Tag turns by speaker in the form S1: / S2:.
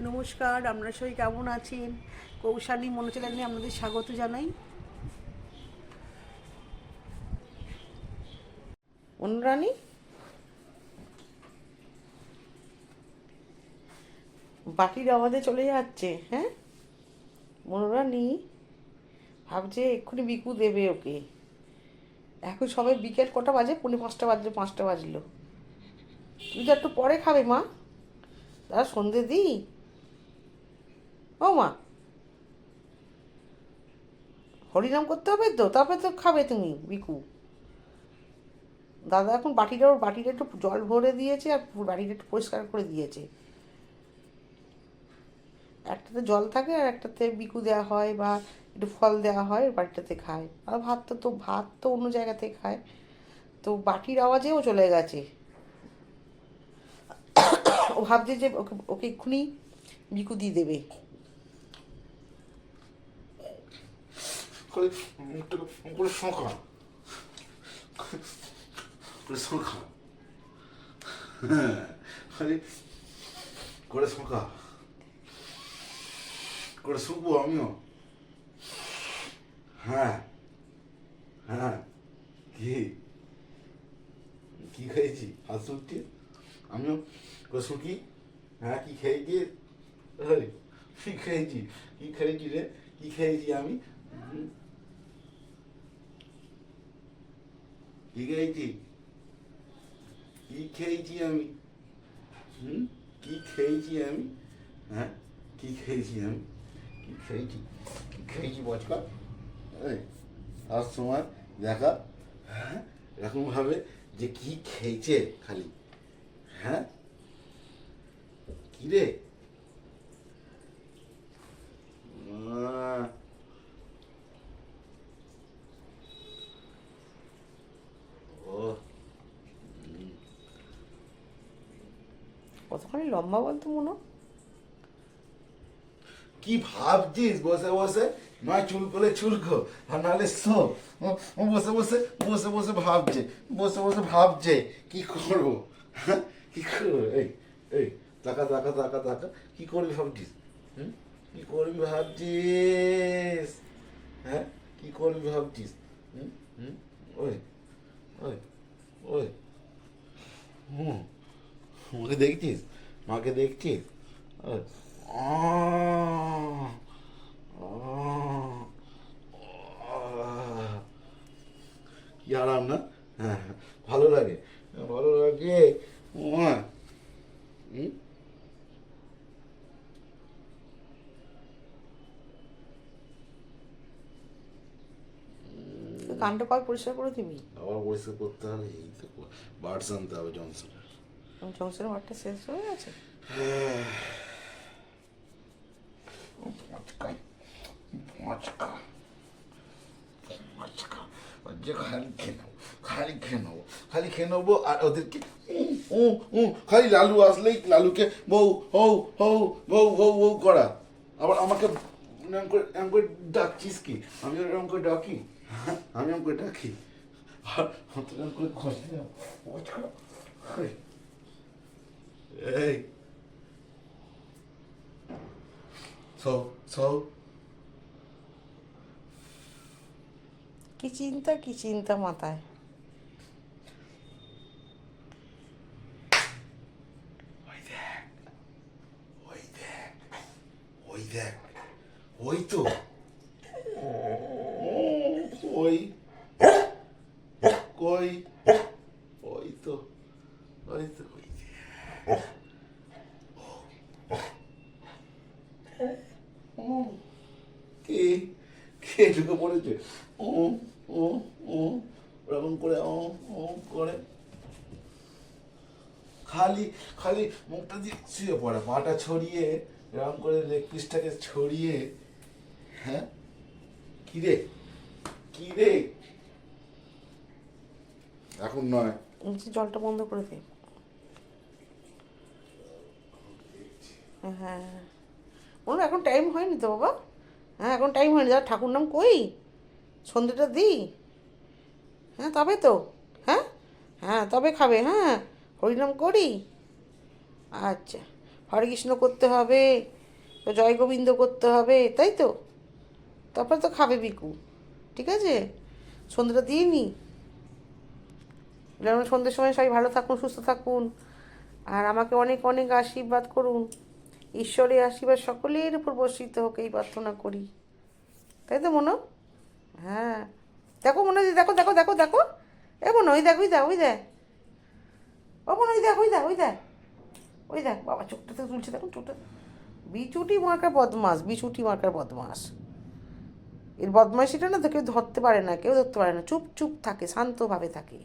S1: নমস্কার আপনারা সবাই কেমন আছেন? কৌশালী মনোচলানে আপনাদের স্বাগত জানাই। অনুরানী? বাটির আওয়াজে চলে যাচ্ছে হ্যাঁ? মনোরানী ভাবছে এক্ষুনি বিকু দেবে ওকে। এখন সবে বিকেল কটা বাজে? পৌনে পাঁচটা বাজলো পাঁচটা বাজলো। তুমি তো একটু পরে খাবে মা। দাদা, সন্ধে দিই? ও মা। হরিনাম করতে হবে তো? তারপরে তো খাবে তুমি বিকু দাদা এখন বাটিটা ওর বাটিটা একটু জল ভরে দিয়েছে আর বাটিটা একটু পরিষ্কার করে দিয়েছে। একটাতে জল থাকে আর একটাতে বিকু দেওয়া হয় বা একটু ফল দেওয়া হয় বাটিটাতে খায়। আর ভাত তো তো ভাত তো অন্য জায়গাতে খায়। তো বাটির আওয়াজেও চলে গেছে। ও ভাবছে যে ওকে ওকে এক্ষুনি বিকু দিয়ে দেবে।
S2: করে মুখটাকে করে শোঁকা করে শোঁকা হ্যাঁ খালি করে শোঁকা করে শুকবো আমিও হ্যাঁ হ্যাঁ কি কি খেয়েছি হাত শুকছি আমিও করে শুকি হ্যাঁ কি খেয়েছি এই, কি খেয়েছি কি খেয়েছি রে কি খেয়েছি আমি হুম? কি খেয়েছি আমি হুম কি খেয়েছি আমি হ্যাঁ কি খেয়েছি আমি কি খেয়েছি কি খেয়েছি বচকা তার সময় দেখা হ্যাঁ? এরকমভাবে যে কি খেয়েছে খালি হ্যাঁ? কি রে আহ, ও
S1: কতখানি লম্বা বলতো মনো
S2: কি ভাবছিস? বসে বসে। নয়, চুল করে চুলকো আর নাহলে ও, বসে বসে বসে বসে ভাবছে, বসে বসে ভাবছে। কি করব? হ্যাঁ কি করব? এই এই, তাকা তাকা তাকা তাকা। কি করবি ভাবছিস? হুম? কি করবি ভাবছিস? হ্যাঁ কি করবি ভাবছিস? হুম? হুম? ওই ওই ওই। হুম। মাকে দেখছিস মাকে দেখছিস। কি আরাম না হ্যাঁ ভালো লাগে ভালো লাগে। হুম?
S1: কানটা কবে পরিষ্কার করে দিবি
S2: আবার পরিষ্কার করতে হবে এই তো বার্ডস আনতে হবে জনসনের
S1: জংশনের মাঠটা শেষ হয়ে গেছে?
S2: যে খালি খেয়ে নেব খালি খেয়ে নেব খালি খেয়ে নেব আর ওদেরকে উম, উম, খালি লালু আসলেই লালুকে বউ হৌ হৌ বউ বউ বউ করা। আবার আমাকে এরম এরম ডাকছিস কি? আমি এরকম করে ডাকি? আমি এরকম করে ডাকি? আর হাতে এরম করে খসে মচকা এই,
S1: কি চিন্তা কি চিন্তা মাথায়?
S2: ওই দেখ ওই দেখ ওই দেখ ওই তো। ওই। কই ওই তো ওই তো ওই দেখ। কে? কে ঢুকে পড়েছে? ও ও ও ওরকম করে ও ও করে। খালি খালি মুখটা দিয়ে শুয়ে পড়ে পাটা ছড়িয়ে এরকম করে লেগ পিসটাকে ছড়িয়ে। হ্যাঁ? কি রে? কি রে? এখন নয়।
S1: জলটা বন্ধ করে দে। হ্যাঁ। এখন টাইম হয়নি তো বাবা? হ্যাঁ এখন টাইম হয়নি। দাদা, ঠাকুর নাম কই? সন্ধ্যেটা দিই হ্যাঁ তবে তো। হ্যাঁ? হ্যাঁ তবে খাবে। হ্যাঁ হরিনাম করি। আচ্ছা হরে কৃষ্ণ করতে হবে তো জয় গোবিন্দ করতে হবে, তাই তো? তারপরে তো খাবে বিকু ঠিক আছে? সন্ধ্যাটা দিয়ে নি। যেমন সন্ধ্যের সময় সবাই ভালো থাকুন, সুস্থ থাকুন, আর আমাকে অনেক অনেক আশীর্বাদ করুন। ঈশ্বরের আশীর্বাদ সকলের উপর বর্ষিত হোক, এই প্রার্থনা করি। তাই তো, মনো? হ্যাঁ। দেখো, মনে হয় দেখো দেখো দেখো দেখো। এ, মনে, ওই দেখ ওই দেখ ওই দেখ। ও, মনে, ওই দেখ ওই দেখ ওই দেখ। ওই দেখ, বাবা, চোখটা তো তুলছে, দেখো, চোখটা। বিচুটি মার্কার বদমাস, বিচুটি মার্কার বদমাস। এর বদমাইশিটা না তো কেউ ধরতে পারে না, কেউ ধরতে পারে না। চুপ চুপ থাকে, শান্তভাবে থাকে।